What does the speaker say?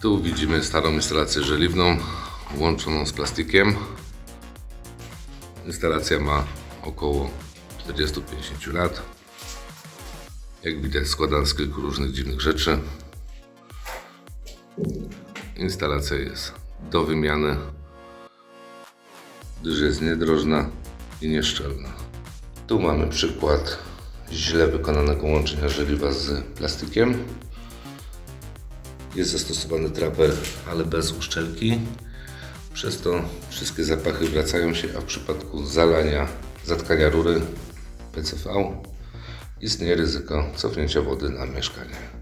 Tu widzimy starą instalację żeliwną łączoną z plastikiem. Instalacja ma około 40-50 lat. Jak widać składana z kilku różnych dziwnych rzeczy. Instalacja jest do wymiany, gdyż jest niedrożna i nieszczelna. Tu mamy przykład źle wykonanego łączenia żeliwa z plastikiem. Jest zastosowany traper, ale bez uszczelki. Przez to wszystkie zapachy wracają się, a w przypadku zalania, zatkania rury PCV istnieje ryzyko cofnięcia wody na mieszkanie.